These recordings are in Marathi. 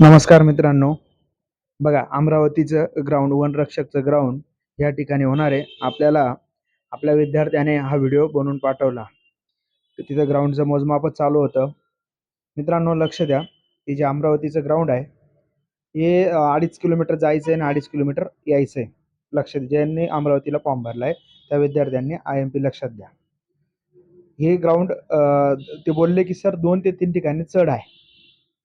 नमस्कार मित्रांनो. बघा अमरावतीचं ग्राउंड वनरक्षकचं ग्राउंड या ठिकाणी होणार आहे. आपल्याला आपल्या विद्यार्थ्याने हा व्हिडिओ बनवून पाठवला. तर तिथं ग्राउंडचं मोजमापच चालू होतं. मित्रांनो लक्ष द्या. हे जे अमरावतीचं ग्राउंड आहे हे अडीच किलोमीटर जायचं आहे आणि अडीच किलोमीटर यायचं आहे लक्ष द्या. ज्यांनी अमरावतीला फॉर्म भरला आहे त्या विद्यार्थ्यांनी आय एम पी लक्षात द्या. हे ग्राउंड ते बोलले की सर दोन ते तीन ठिकाणी चढ आहे.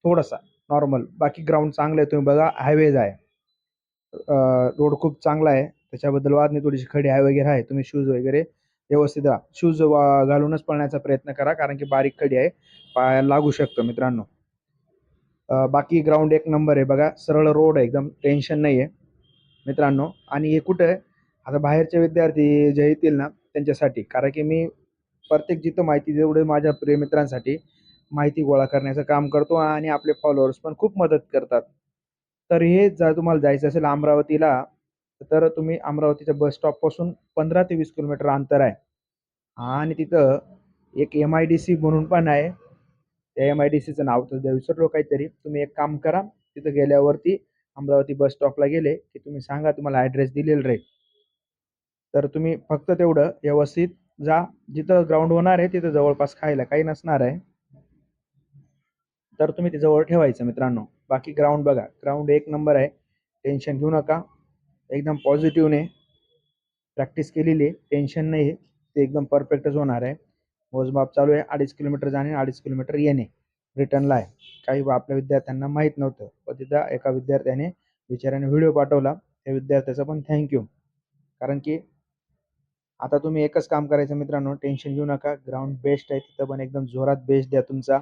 थोडासा. नॉर्मल. बाकी ग्राउंड चांगलं आहे तुम्ही बघा हायवेज आहे. रोड खूप चांगला आहे. त्याच्याबद्दल वाद नाही थोडीशी खडी आहे वगैरे आहे. तुम्ही शूज वगैरे व्यवस्थित राहा. शूज घालूनच पळण्याचा प्रयत्न करा कारण की बारीक खडी आहे. पायाला लागू शकतो मित्रांनो. बाकी ग्राउंड एक नंबर आहे बघा. सरळ रोड आहे एकदम टेन्शन नाही आहे मित्रांनो आणि हे कुठं आहे? आता बाहेरचे विद्यार्थी जे येतील ना त्यांच्यासाठी. कारण की मी प्रत्येक जिथं माहिती जेवढे माझ्या प्रिय मित्रांसाठी माहिती गोळा करण्याचं काम करतो आणि आपले फॉलोअर्स पण खूप मदत करतात. तर हे जर तुम्हाला जायचं असेल अमरावतीला तर तुम्ही अमरावतीच्या बस स्टॉपपासून पंधरा ते वीस किलोमीटर अंतर आहे. आणि तिथं एक एम आय डी सी म्हणून पण आहे. त्या एम आय डी सीचं नाव तर विसरलो काहीतरी. तुम्ही एक काम करा तिथं गेल्यावरती अमरावती बस स्टॉपला गेले की तुम्ही सांगा तुम्हाला ॲड्रेस दिलेला राहील. तर तुम्ही फक्त तेवढं व्यवस्थित जा. जिथं ग्राउंड होणार आहे तिथं जवळपास खायला काही नसणार आहे. तर तुम्ही ते जवळ ठेवायचं मित्रांनो. बाकी ग्राउंड बघा. ग्राउंड एक नंबर आहे. टेन्शन घेऊ नका. एकदम पॉझिटिव्हने प्रॅक्टिस केलेली आहे. टेन्शन नाही आहे ते एकदम परफेक्टच होणार आहे. मोजमाप चालू आहे. अडीच किलोमीटर जाणे अडीच किलोमीटर येणे. रिटर्नला आहे. काही आपल्या विद्यार्थ्यांना माहीत नव्हतं. पण तिथं एका विद्यार्थ्याने विचाराने व्हिडिओ पाठवला. त्या विद्यार्थ्याचं पण थँक्यू कारण की आता तुम्ही एकच काम करायचं मित्रांनो. टेन्शन घेऊ नका. ग्राउंड बेस्ट आहे. तिथं पण एकदम जोरात बेस्ट द्या तुमचा.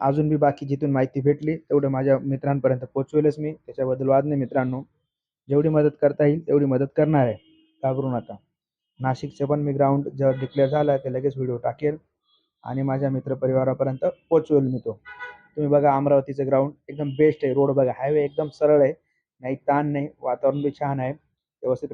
अजून बी बाकी जिथून माहिती भेटली तेवढं माझ्या मित्रांपर्यंत पोचवेलच मी. त्याच्याबद्दल वाद नाही मित्रांनो. जेवढी मदत करता येईल तेवढी मदत करणार आहे. घाबरू नका. नाशिकचे पण मी ग्राउंड जेव्हा डिक्लेअर झाला ते लगेच व्हिडिओ टाकेल. आणि माझ्या मित्रपरिवारापर्यंत पोचवेल मी तो. तुम्ही बघा अमरावतीचं ग्राउंड एकदम बेस्ट आहे. रोड बघा हायवे एकदम सरळ आहे. नाही ताण नाही. वातावरण बी छान आहे. व्यवस्थित